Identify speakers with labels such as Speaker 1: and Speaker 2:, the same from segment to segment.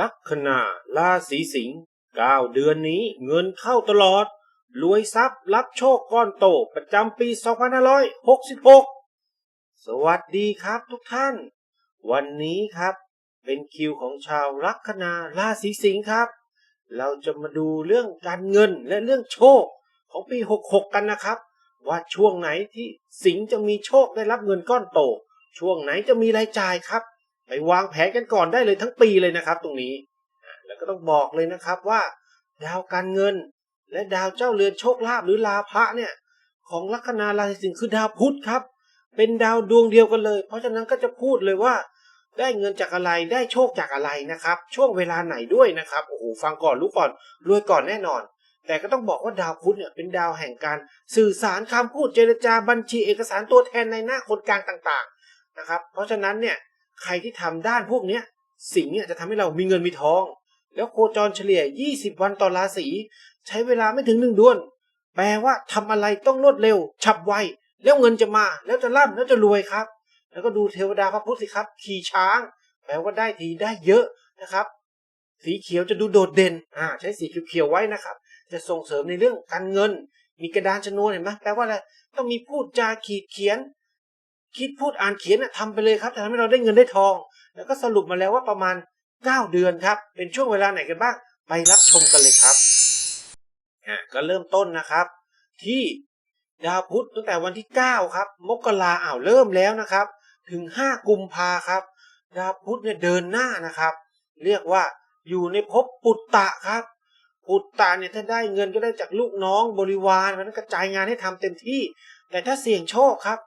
Speaker 1: ลัคนาราศีสิงห์เก้าเดือนนี้เงินเข้าตลอด รวยทรัพย์รับโชคก้อนโตประจำปี 2566 สวัสดีครับทุกท่าน วันนี้ครับเป็นคิวของชาวลัคนาราศีสิงห์ครับ เราจะมาดูเรื่องการเงินและเรื่องโชคของปี 66 กันนะครับ ว่าช่วงไหนที่สิงห์จะมีโชคได้รับเงินก้อนโต ช่วงไหนจะมีรายจ่ายครับ ไปวางแผนกันก่อนได้เลยทั้งปีเลยนะครับ ตรงนี้ แล้วก็ต้องบอกเลยนะครับว่า ดาวการเงิน และดาวเจ้าเรือนโชคลาภหรือลาภะเนี่ยของลัคนาราศีสิงห์คือดาวพุธครับ เป็นดาวดวงเดียวกันเลย เพราะฉะนั้นก็จะพูดเลยว่า ได้เงินจากอะไรได้โชคจากอะไรนะครับ ช่วงเวลาไหนด้วยนะครับโอ้โหฟังก่อนรู้ก่อนรวยก่อนแน่นอน แต่ก็ต้องบอกว่าดาวพุธเนี่ยเป็นดาวแห่งการ สื่อสารคำพูดเจรจาบัญชีเอกสารตัวแทนในหน้าคนกลางต่าง ๆนะครับ เพราะฉะนั้นเนี่ย ใครที่ทำด้านพวกเนี้ยสิ่งเนี่ยจะทำให้เรามีเงินมีทอง แล้วโคจรเฉลี่ย 20 วันต่อราศีใช้เวลาไม่ถึงหนึ่งเดือนแปลว่าทำอะไรต้องรวดเร็ว ฉับไว แล้วเงินจะมาแล้วจะร่ำแล้วจะรวยครับ แล้วก็ดูเทวดาพระพุทธสิครับ ขี่ช้าง แปลว่าได้ทีได้เยอะนะครับ สีเขียวจะดูโดดเด่นอ่าใช้สีเขียวไว้นะครับ จะส่งเสริมในเรื่องการเงิน มีกระดานชนวนเห็นไหมแปลว่าอะไรต้องมีพูดจาขีดเขียน คิดพูดอ่านเขียนน่ะทำไปเลยครับจะทำให้เราได้เงินได้ทอง แล้วก็สรุปมาแล้วว่าประมาณ 9 เดือนครับ เป็นช่วงเวลาไหนกันบ้าง ไปรับชมกันเลยครับอะก็เริ่มต้นนะครับ ที่ดาวพุธตั้งแต่วันที่ 9 ครับ มกราอ้าวเริ่มแล้วนะครับ ถึง 5 กุมภาครับ ดาวพุธเนี่ยเดินหน้านะครับ เรียกว่าอยู่ในภพปุตตะครับปุตตะเนี่ยถ้าได้เงินก็ได้จากลูกน้องบริวารมันกระจายงานให้ทำเต็มที่ แต่ถ้าเสี่ยงโชคครับ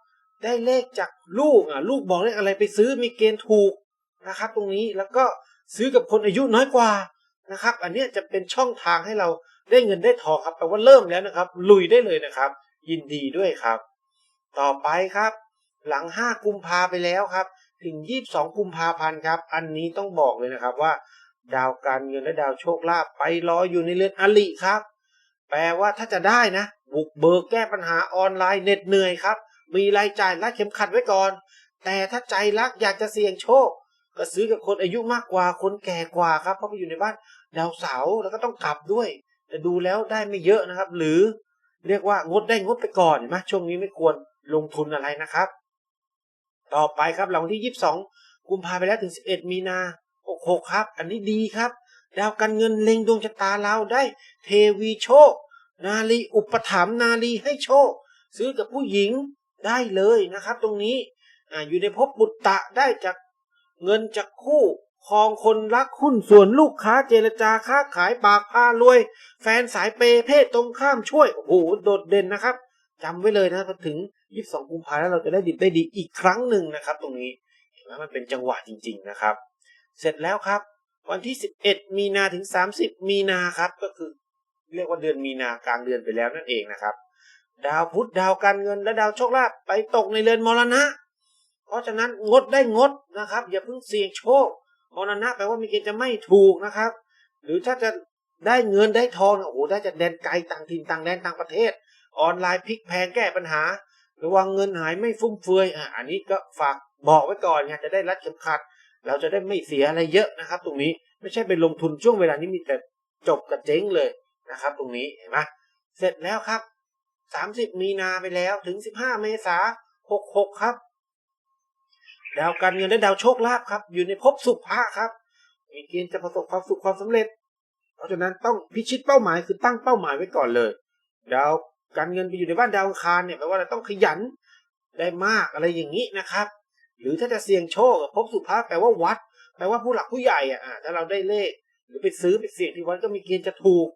Speaker 1: ได้เลขจากลูกอะลูกบอกเลขอะไรไปซื้อมีเกณฑ์ถูกนะครับ ตรงนี้แล้วก็ซื้อกับคนอายุน้อยกว่านะครับ อันเนี้ยจะเป็นช่องทางให้เราได้เงินได้ทองครับแปลว่าเริ่มแล้วนะครับ ลุยได้เลยนะครับ ยินดีด้วยครับ ต่อไปครับ หลัง 5 กุมภาไปแล้วครับ ถึง 22 กุมภาพันธ์ครับ อันนี้ต้องบอกเลยนะครับว่า ดาวการเงินและดาวโชคลาภไปรออยู่ในเรือนอลิครับ แปลว่าถ้าจะได้นะ บุกเบิกแก้ปัญหาออนไลน์เหน็ดเหนื่อยครับ มีรายจ่ายรัดเข็มขัดไว้ก่อน แต่ถ้าใจรักอยากจะเสี่ยงโชค ก็ซื้อกับคนอายุมากกว่าคนแก่กว่าครับ เพราะไปอยู่ในบ้านดาวเสาร์แล้วก็ต้องกลับด้วย แต่ดูแล้วได้ไม่เยอะนะครับ หรือเรียกว่างดได้งดไปก่อนเห็นไหมช่วงนี้ไม่ควรลงทุนอะไรนะครับ ต่อไปครับหลังวันที่ 22 กุมภาไปแล้วถึง 11 มีนา66ครับ อันนี้ดีครับ ดาวการเงินเล็งดวงชะตาเราได้ เทวีโชค นาลีอุปถัมภ์นาลีให้โชค ซื้อกับผู้หญิง ได้เลยนะครับ ตรงนี้ออยู่ในภพบุตตะได้จากเงินจากคู่ครองคนรักหุ้นส่วนลูกค้าเจรจาค้าขายปากพารวย แฟนสายเปเพศตรงข้ามช่วยโอ้โหโดดเด่นนะครับจำไว้เลยนะพอถึง 22 กุมภาแล้วเราจะได้ดิบได้ดีอีกครั้งหนึ่งนะครับ ตรงนี้เห็นไหมมันเป็นจังหวะจริง ๆนะครับ เสร็จแล้วครับ วันที่ 11 มีนาถึง 30 มีนาครับก็คือ เรียกว่าเดือนมีนากลางเดือนไปแล้วนั่นเองนะครับ ดาวพุธดาวการเงินและดาวโชคลาภไปตกในเรือนมรณะ เพราะฉะนั้นงดได้งดนะครับ อย่าเพิ่งเสี่ยงโชคมรณะแปลว่ามีเกณฑ์จะไม่ถูกนะครับ หรือถ้าจะได้เงินได้ทองโอ้โหได้จากแดนไกลต่างถิ่นต่างแดนต่างประเทศ ออนไลน์พลิกแพงแก้ปัญหา ระวังเงินหายไม่ฟุ่มเฟือยอะอันนี้ก็ฝากบอกไว้ก่อนไงจะได้รัดเข็มขัด เราจะได้ไม่เสียอะไรเยอะนะครับ ตรงนี้ไม่ใช่ไปลงทุนช่วงเวลานี้มีแต่จบกับเจ๊งเลยนะครับ ตรงนี้เห็นไหมเสร็จแล้วครับ 30 มีนาไปแล้วถึง 15 เมษา66 ครับ ดาวการเงินและดาวโชคลาภครับ อยู่ในภพสุภะครับ มีเกณฑ์จะประสบความสุขความสำเร็จ เพราะฉะนั้นต้องพิชิตเป้าหมายคือตั้งเป้าหมายไว้ก่อนเลย ดาวการเงินไปอยู่ในบ้านดาวอังคารเนี่ยแปลว่าเราต้องขยันได้มากอะไรอย่างนี้นะครับ หรือถ้าจะเสี่ยงโชคภพสุภาแปลว่าวัด แปลว่าผู้หลักผู้ใหญ่อะถ้าเราได้เลข หรือไปซื้อไปเสี่ยงที่วัดก็มีเกณฑ์จะถูก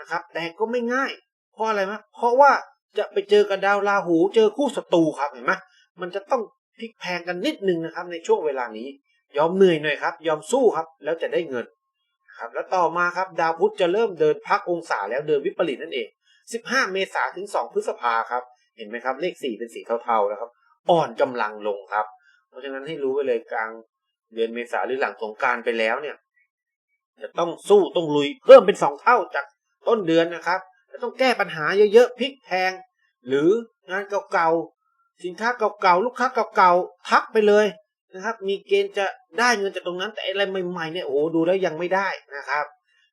Speaker 1: นะครับ แต่ก็ไม่ง่าย เพราะอะไรมะเพราะว่า จะไปเจอกับดาวราหู เจอคู่ศัตรูครับเห็นไหมมันจะต้องพลิกแพงกันนิดนึงนะครับ ในช่วงเวลานี้ ยอมเหนื่อยหน่อยครับ ยอมสู้ครับ แล้วจะได้เงินครับแล้วต่อมาครับดาวพุธจะเริ่มเดินพักองศาแล้วเดินวิปริตนั่นเอง 15 เมษาถึง 2 พฤษภาครับ เห็นไหมครับ เลข 4 เป็นสีเทาๆแล้วครับ อ่อนกำลังลงครับ เพราะฉะนั้นให้รู้ไปเลยกลางเดือนเมษาหรือหลังสงการไปแล้วเนี่ย จะต้องสู้ต้องลุยเพิ่มเป็น 2 เท่าจากต้นเดือนนะครับ ต้องแก้ปัญหาเยอะๆพลิกแพง หรืองานเก่าๆสินค้าเก่าๆลูกค้าเก่าๆทักไปเลยนะครับ มีเกณฑ์จะได้เงินจากตรงนั้น แต่อะไรใหม่ๆเนี่ยโอ้โหดูแล้วยังไม่ได้นะครับ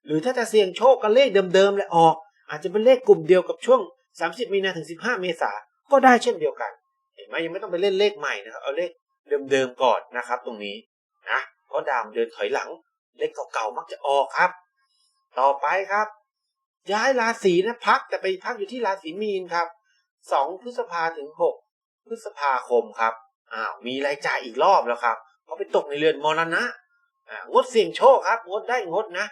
Speaker 1: หรือถ้าจะเสี่ยงโชคกับเลขเดิมๆเลยออก อาจจะเป็นเลขกลุ่มเดียวกับช่วง 30 มีนาถึง 15 เมษาก็ได้เช่นเดียวกันเห็นไหมยังไม่ต้องไปเล่นเลขใหม่นะครับเอาเลขเดิมๆก่อนนะครับ ตรงนี้นะเพราะดามเดินถอยหลัง เลขเก่าๆมักจะออกครับ ต่อไปครับ ย้ายราศีนะพักแต่ไปพักอยู่ที่ราศีมีนครับสองพฤษภาถึงหกพฤษภาคมครับอ้าวมีรายจ่ายอีกรอบแล้วครับ เพราะไปตกในเรือนมรณะอ่างดเสี่ยงโชคครับ งดได้งดนะ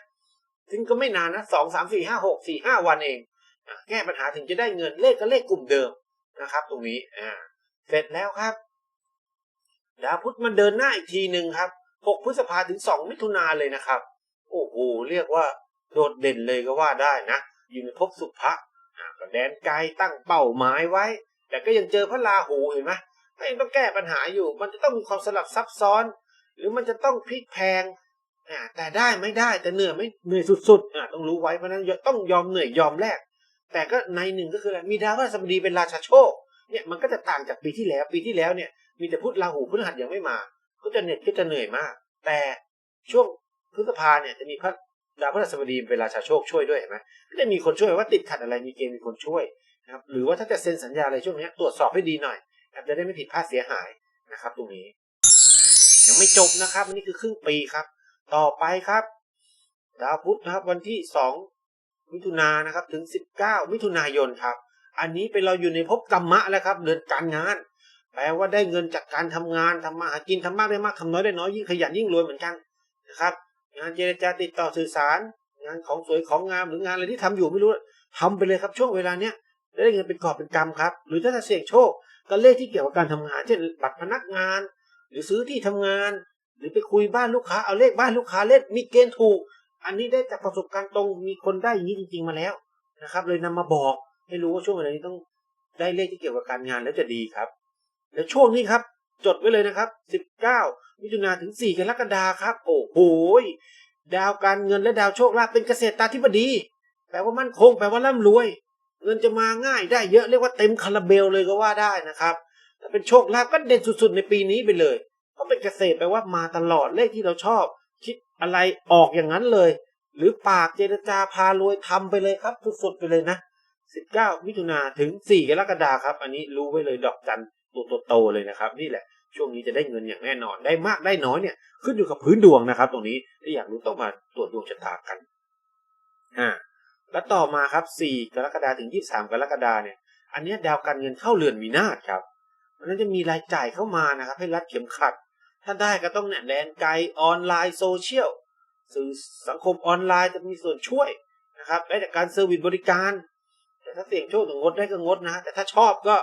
Speaker 1: ซึ่งก็ไม่นานนะสองสามสี่ห้าหกสี่ห้าวันเองแก้ปัญหาถึงจะได้เงินเลขก็เลขกลุ่มเดิมนะครับ ตรงนี้อ่าเสร็จแล้วครับดาวพุธมันเดินหน้าอีกทีหนึ่งครับหกพฤษภาถึงสองมิถุนาเลยนะครับ โอ้โห เรียกว่า โดดเด่นเลยก็ว่าได้นะ อยู่ในภพสุภะก็แดนไกลตั้งเป้าหมายไว้ แต่ก็ยังเจอพระราหูเห็นไหมก็ยังต้องแก้ปัญหาอยู่ มันจะต้องมีความสลับซับซ้อน หรือมันจะต้องพลิกแพงแต่ได้ไม่ได้แต่เหนื่อยไม่เหนื่อยสุดๆต้องรู้ไว้เพราะฉะนั้นต้องยอมเหนื่อยยอมแลกแต่ก็ในหนึ่งก็คืออะไรมีดาวพฤหัสบดีเป็นราชาโชคเนี่ยมันก็จะต่างจากปีที่แล้ว ปีที่แล้วเนี่ย มีแต่พุธราหูพฤหัสยังไม่มา ก็จะเหน็ดก็จะเหนื่อยมาก แต่ช่วงพฤษภาเนี่ยจะมีพระ ดาวพฤหัสบดีเป็นราชาโชคช่วยด้วยเห็นไหมก็จะมีคนช่วยว่าติดขัดอะไรมีเกณฑ์มีคนช่วยนะครับหรือว่าถ้าจะเซ็นสัญญาอะไรช่วงนี้ตรวจสอบให้ดีหน่อยนะจะได้ไม่ผิดพลาดเสียหายนะครับ ตรงนี้ ยังไม่จบนะครับนนี้คือครึ่งปีครับ ต่อไปครับดาวพุธนะครับ วันที่สองมิถุนายนนะครับถึงสิบเก้ามิถุนายนครับ อันนี้เป็นเราอยู่ในภพกรรมะแล้วครับเดือนการงาน แปลว่าได้เงินจากการทำงานทำมาหากินทำมากได้มากทำน้อยได้น้อยยิ่งขยันยิ่งรวยเหมือนกันนะครับ งานเจรจาติดต่อสื่อสาร งานของสวยของงามหรืองานอะไรที่ทำอยู่ไม่รู้ทำไปเลยครับช่วงเวลาเนี้ยได้เงินเป็นกอบเป็นกำครับ หรือถ้าจะเสี่ยงโชคก็เลขที่เกี่ยวกับการทำงาน เช่นบัตรพนักงาน หรือซื้อที่ทำงาน หรือไปคุยบ้านลูกค้าเอาเลขบ้านลูกค้าเล่นมีเกณฑ์ถูก อันนี้ได้จากประสบการณ์ตรงมีคนได้อย่างนี้จริง ๆมาแล้วนะครับ เลยนำมาบอกให้รู้ว่าช่วงเวลานี้ต้องได้เลขที่เกี่ยวกับการงานแล้วจะดีครับ และช่วงนี้ครับ จดไว้เลยนะครับ 19 มิถุนาถึง 4 กรกฎาครับ โอ้โหดาวการเงินและดาวโชคลาภเป็นเกษตรตาธิบดี แปลว่ามั่นคง แปลว่าร่ำรวย เงินจะมาง่ายได้เยอะเรียกว่าเต็มคาราเบลเลยก็ว่าได้นะครับถ้าเป็นโชคลาภก็เด่นสุดๆ ในปีนี้ไปเลยเพราะเป็นเกษตรแปลว่ามาตลอดเลขที่เราชอบ คิดอะไรออกอย่างนั้นเลย หรือปากเจรจาพารวยทำไปเลยครับสุดๆไปเลยนะ 19 มิถุนาถึง 4 กรกฎาครับ อันนี้รู้ไว้เลยดอกจัน ตัวโตๆเลยนะครับ นี่แหละ ช่วงนี้จะได้เงินอย่างแน่นอนได้มากได้น้อยเนี่ยขึ้นอยู่กับพื้นดวงนะครับ ตรงนี้ถ้าอยากรู้ต้องมาตรวจดวงชะตากันอ่าแล้วต่อมาครับ 4 กรกฎาคมถึง 23 กรกฎาคมเนี่ย อันนี้ดาวการเงินเข้าเรือนวินาศครับเพราะฉะนั้นจะมีรายจ่ายเข้ามานะครับ ให้รัดเข็มขัด ถ้าได้ก็ต้องเนี่ยแดนไกลออนไลน์โซเชียลสื่อสังคมออนไลน์จะมีส่วนช่วยนะครับได้จากการเซอร์วิสบริการ แต่ถ้าเสี่ยงโชคถึงงดได้ก็งดนะ แต่ถ้าชอบก็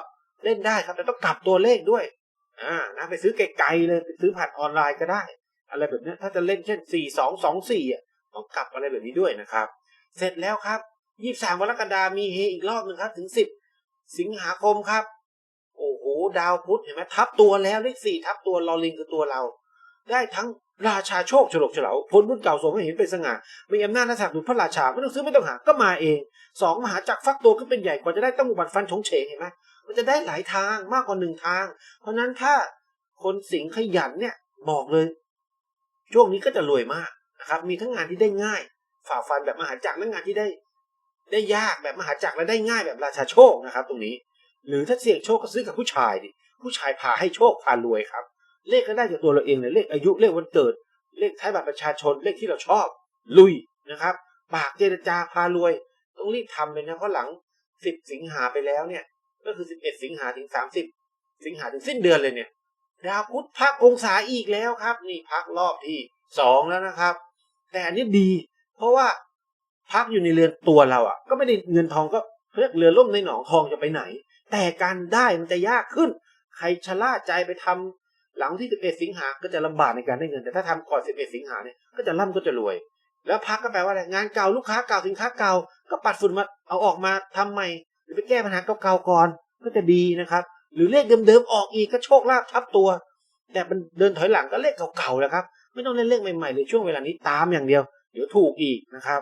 Speaker 1: เล่นได้ครับแต่ต้องกลับตัวเลขด้วย อ่านะไปซื้อไกลๆเลยไปซื้อผ่านออนไลน์ก็ได้ อะไรแบบนี้ถ้าจะเล่นเช่น 4 2 2 4อะต้องกลับอะไรแบบนี้ด้วยนะครับ เสร็จแล้วครับ 23 กรกฎามีเฮอีกรอบหนึ่งครับถึง 10 สิงหาคมครับ โอ้โหดาวพุธเห็นไหมทับตัวแล้วเลขสี่ทับตัวลอลิงคือตัวเรา ได้ทั้งราชาโชคฉลกเฉลาผลบุญเก่าส่งให้เห็นเป็นสง่ามีอำนาจหน้าศักดิ์ดุจพระราชา ไม่ต้องซื้อไม่ต้องหาก็มาเองสองมหาจักรฟักตัวขึ้นเป็นใหญ่กว่าจะได้ต้องอุบัติฟันชงเฉงเห็นไหม มันจะได้หลายทางมากกว่าหนึ่งทาง เพราะนั้นถ้าคนสิงขยันเนี่ยบอกเลย ช่วงนี้ก็จะรวยมากนะครับ มีทั้งงานที่ได้ง่าย ฝ่าฟันแบบมหาจักรและงานที่ได้ ได้ยากแบบมหาจักรและได้ง่ายแบบราชาโชคนะครับ ตรงนี้ หรือถ้าเสี่ยงโชคก็ซื้อกับผู้ชายดิผู้ชายพาให้โชคพารวยครับ เลขก็ได้จากตัวเราเองเลยเลขอายุเลขวันเกิด เลขท้ายบัตรประชาชนเลขที่เราชอบ ลุยนะครับปากเจรจาพารวย ต้องรีบทำเลยนะเพราะหลัง10สิงหาไปแล้วเนี่ย ก็คือ 11 สิงหาถึง 30 สิงหาถึงสิ้นเดือนเลยเนี่ย ดาวพุธพักองศาอีกแล้วครับ นี่พักรอบที่สองแล้วนะครับ แต่อันนี้ดี เพราะว่าพักอยู่ในเรือนตัวเราอะ ก็ไม่ได้เงินทองก็เรียกเรือล่มในหนองทองจะไปไหน แต่การได้มันจะยากขึ้น ใครชะล่าใจไปทำหลังที่ 11 สิงหาก็จะลำบากในการได้เงิน แต่ถ้าทำก่อน 11 สิงหาเนี่ยก็จะร่ำก็จะรวย แล้วพักก็แปลว่าอะไรงานเก่าลูกค้าเก่าสินค้าเก่าก็ปัดฝุ่นมาเอาออกมาทำใหม่ ไปแก้ปัญหาเก่าๆก่อนก็จะดีนะครับ หรือเลขเดิมๆออกอีกก็โชคลาภทับตัว แต่มันเดินถอยหลังก็เลขเก่าๆแล้วครับ ไม่ต้องเล่นเลขใหม่ๆเลยช่วงเวลานี้ตามอย่างเดียว เดี๋ยวถูกอีกนะครับ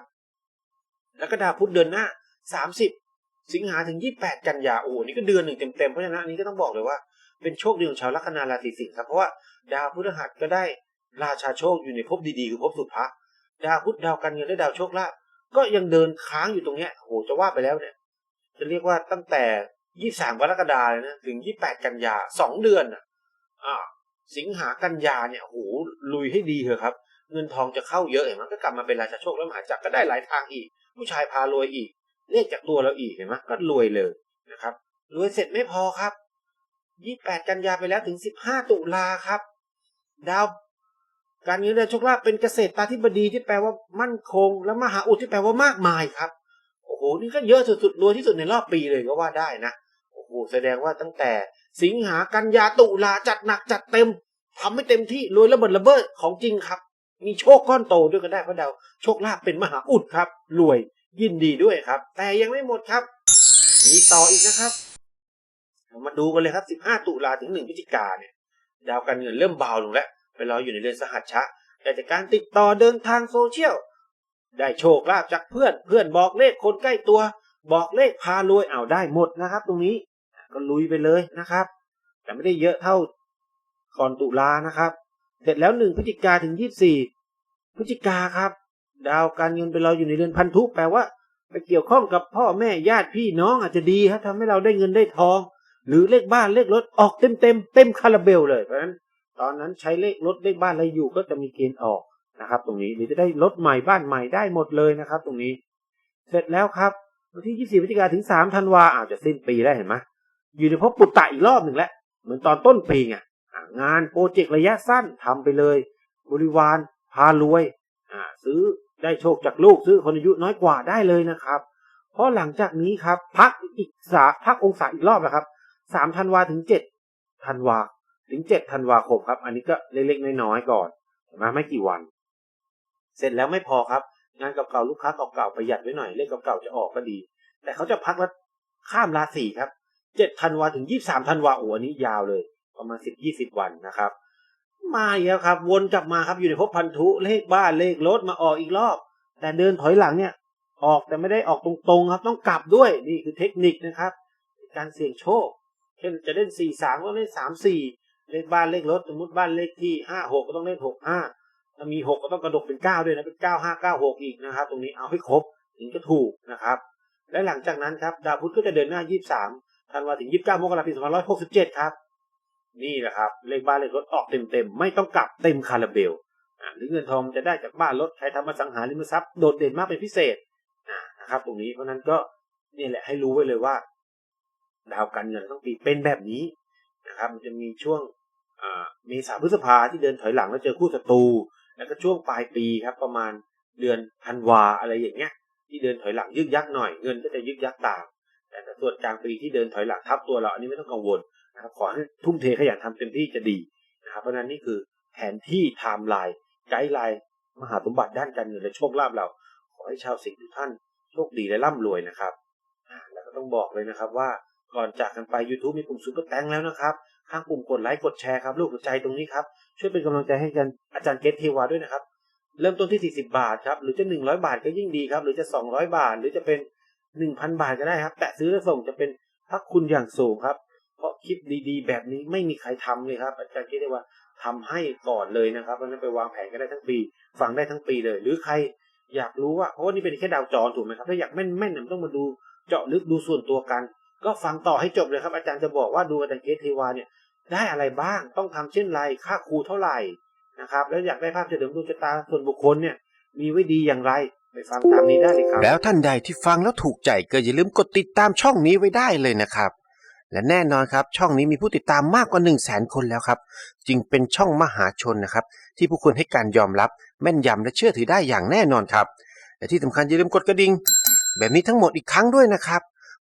Speaker 1: แล้วก็ดาวพุธเดือนหน้า 30 สิงหาถึง 28 กันยาโอ้โหนี่ก็เดือนหนึ่งเต็มๆเพราะฉะนั้นอันนี้ก็ต้องบอกเลยว่าเป็นโชคดีของชาวลัคนาราศีสิงห์ครับเพราะว่าดาวพฤหัสก็ได้ราชาโชคอยู่ในภพดีๆคือภพสุภะดาวพุธดาวการเงินและดาวโชคลาภก็ยังเดินค้างอยู่ตรงเนี้ยโหจะว่าไปแล้วเนี่ย จะเรียกว่าตั้งแต่23กรกฎาเลยนะถึง28กันยาสองเดือนอะสิงหากันยาเนี่ยโหลุยให้ดีเถอะครับ เงินทองจะเข้าเยอะเห็นไหมก็กลับมาเป็นราชาโชคแล้วมหาจักรก็ได้หลายทางอีก ผู้ชายพารวยอีกเรียกจากตัวเราอีกเห็นไหมก็รวยเลยนะครับรวยเสร็จไม่พอครับ28กันยาไปแล้วถึง15ตุลาครับ ดาวการเงินเดือนโชคลาภเป็นเกษตรตาธิบดีที่แปลว่ามั่นคง และมหาอุดที่แปลว่ามากมายครับ โอ้โหนี่ก็เยอะสุดๆรวยที่สุดในรอบปีเลยก็ว่าได้นะโอ้โหแสดงว่าตั้งแต่สิงหากันยาตุลาจัดหนักจัดเต็มทำให้เต็มที่รวยระเบิดระเบ้อของจริงครับ มีโชคก้อนโตด้วยก็ได้เพราะดาวโชคลาภเป็นมหาอุดครับ รวยยินดีด้วยครับ แต่ยังไม่หมดครับ มีต่ออีกนะครับมาดูกันเลยครับ 15 ตุลาถึง 1พฤศจิกาเนี่ย ดาวการเงินเริ่มเบาลงแล้ว ไปรออยู่ในเรือนสหัชชะ แต่จากการติดต่อเดินทางโซเชียล ได้โชคลาภจากเพื่อน เพื่อนบอกเลขคนใกล้ตัว บอกเลขพารวยเอาได้หมดนะครับ ตรงนี้ก็ลุยไปเลยนะครับ แต่ไม่ได้เยอะเท่าก่อนตุลานะครับ เสร็จแล้วหนึ่งพฤศจิกาถึงยี่สี่พฤศจิกาครับ ดาวการเงินไปเรออยู่ในเรือนพันธุแปลว่า ไปเกี่ยวข้องกับพ่อแม่ญาติพี่น้องอาจจะดีครับทำให้เราได้เงินได้ทอง หรือเลขบ้านเลขรถออกเต็มเต็มเต็มคาราเบลเลยเพราะฉะนั้นตอนนั้นใช้เลขรถเลขบ้านอะไรอยู่ก็จะมีเกณฑ์ออก นะครับ ตรงนี้หรือจะได้รถใหม่บ้านใหม่ได้หมดเลยนะครับ ตรงนี้ เสร็จแล้วครับวันที่ 24พฤศจิกาถึง 3 ธันวาอาจจะสิ้นปีได้เห็นไหมอยู่ในภพปุตตะอีกรอบหนึ่งแล้ว เหมือนตอนต้นปีไงงานโปรเจกต์ระยะสั้นทำไปเลย บริวารพารวยซื้อได้โชคจากลูกซื้อคนอายุน้อยกว่าได้เลยนะครับ เพราะหลังจากนี้ครับ พักอีกสาพักองศาอีกรอบนะครับสามธันวาถึงเจ็ดธันวาถึงเจ็ดธันวาคมครับ อันนี้ก็เล็กๆน้อยๆก่อนเห็นไหมไม่กี่วัน เสร็จแล้วไม่พอครับ งานเก่าๆลูกค้าเก่าๆประหยัดไว้หน่อยเลขเก่าๆจะออกก็ดี แต่เขาจะพักแล้วข้ามราศีครับเจ็ดธันวาถึงยี่สามธันวาโอ้อันนี้ยาวเลย ประมาณสิบยี่สิบวันนะครับ มาอีกแล้วครับ วนกลับมาครับอยู่ในภพพันธุเลขบ้านเลขรถมาออกอีกรอบ แต่เดินถอยหลังเนี่ย ออกแต่ไม่ได้ออกตรงๆครับ ต้องกลับด้วยนี่คือเทคนิคนะครับ การเสี่ยงโชคเช่นจะเล่นสี่สามก็เล่นสามสี่เลขบ้านเลขรถสมมติบ้านเลขที่ห้าหกก็ต้องเล่นหกห้า มีหกก็ต้องกระดกเป็นเก้าด้วยนะเป็นเก้าห้าเก้าหกอีกนะครับ ตรงนี้เอาให้ครบถึงจะถูกนะครับ และหลังจากนั้นครับดาวพุธก็จะเดินหน้ายี่สามธันวาถึงยี่สิบเก้ามกราคมปีสองพันร้อยหกสิบเจ็ดครับ นี่แหละครับ เลขบ้านเลขรถออกเต็มๆไม่ต้องกลับเต็มคาราเบลหรือเงินทองจะได้จากบ้านรถใครทำมาสังหาริมทรัพย์โดดเด่นมากเป็นพิเศษนะครับ ตรงนี้เพราะนั้นก็นี่แหละให้รู้ไว้เลยว่า ดาวการเงินต้องปีเป็นแบบนี้นะครับ มันจะมีช่วงเมษาพฤษภาที่เดินถอยหลังแล้วเจอคู่ศัตรู แล้วก็ช่วงปลายปีครับ ประมาณเดือนธันวาอะไรอย่างเงี้ย ที่เดินถอยหลังยึกยักหน่อยเงินก็จะยึกยักตาม แต่ส่วนกลางปีที่เดินถอยหลังทับตัวเราอันนี้ไม่ต้องกังวลนะครับขอให้ทุ่มเทขยันทำเต็มที่จะดีนะครับเพราะนั้นนี่คือแผนที่ไทม์ไลน์ไกด์ไลน์มหาสมบัติด้านการเงินและโชคลาภเรา ขอให้ชาวสิงห์ทุกท่านโชคดีและร่ำรวยนะครับแล้วก็ต้องบอกเลยนะครับว่าก่อนจากกันไป YouTube มีปุ่มซุปเปอร์แตงแล้วนะครับ ข้างปุ่มกดไลค์กดแชร์ครับรูปหัวใจตรงนี้ครับ ช่วยเป็นกำลังใจให้กันอาจารย์เกตเทวาด้วยนะครับ เริ่มต้นที่ 40 บาทครับ หรือจะ 100 บาทก็ยิ่งดีครับ หรือจะ 200 บาท หรือจะเป็น 1,000 บาทก็ได้ครับ แต่ซื้อและส่งจะเป็นพระคุณอย่างสูงครับ เพราะคลิปดีๆ แบบนี้ไม่มีใครทำเลยครับ อาจารย์เกตเทวาทำให้ก่อนเลยนะครับเพราะนั้นไปวางแผนก็ได้ทั้งปี ฟังได้ทั้งปีเลย หรือใครอยากรู้ว่าเพราะว่านี่เป็นแค่ดาวจรถูกไหมครับ ถ้าอยากแม่นๆเนี่ยมันต้องมาดูเจาะลึกดูส่วนตัวกัน ก็ฟังต่อให้จบเลยครับ อาจารย์จะบอกว่าดูอาจารย์เกตเทวาเนี่ย ได้อะไรบ้าง ต้องทำเช่นไร ค่าครูเท่าไหร่นะครับ แล้วอยากได้ภาพเฉลิมดวงชะตาส่วนบุคคลเนี่ย มีไว้ดีอย่างไร ไปฟังตามนี้ได้เลยครับ
Speaker 2: แล้วท่านใดที่ฟังแล้วถูกใจก็อย่าลืมกดติดตามช่องนี้ไว้ได้เลยนะครับ และแน่นอนครับ ช่องนี้มีผู้ติดตามมากกว่า 1 0 0 0 0แสนคนแล้วครับ จึงเป็นช่องมหาชนนะครับ ที่ผู้คนให้การยอมรับแม่นยำและเชื่อถือได้อย่างแน่นอนครับ และที่สำคัญอย่าลืมกดกระดิ่งแบบนี้ทั้งหมดอีกครั้งด้วยนะครับ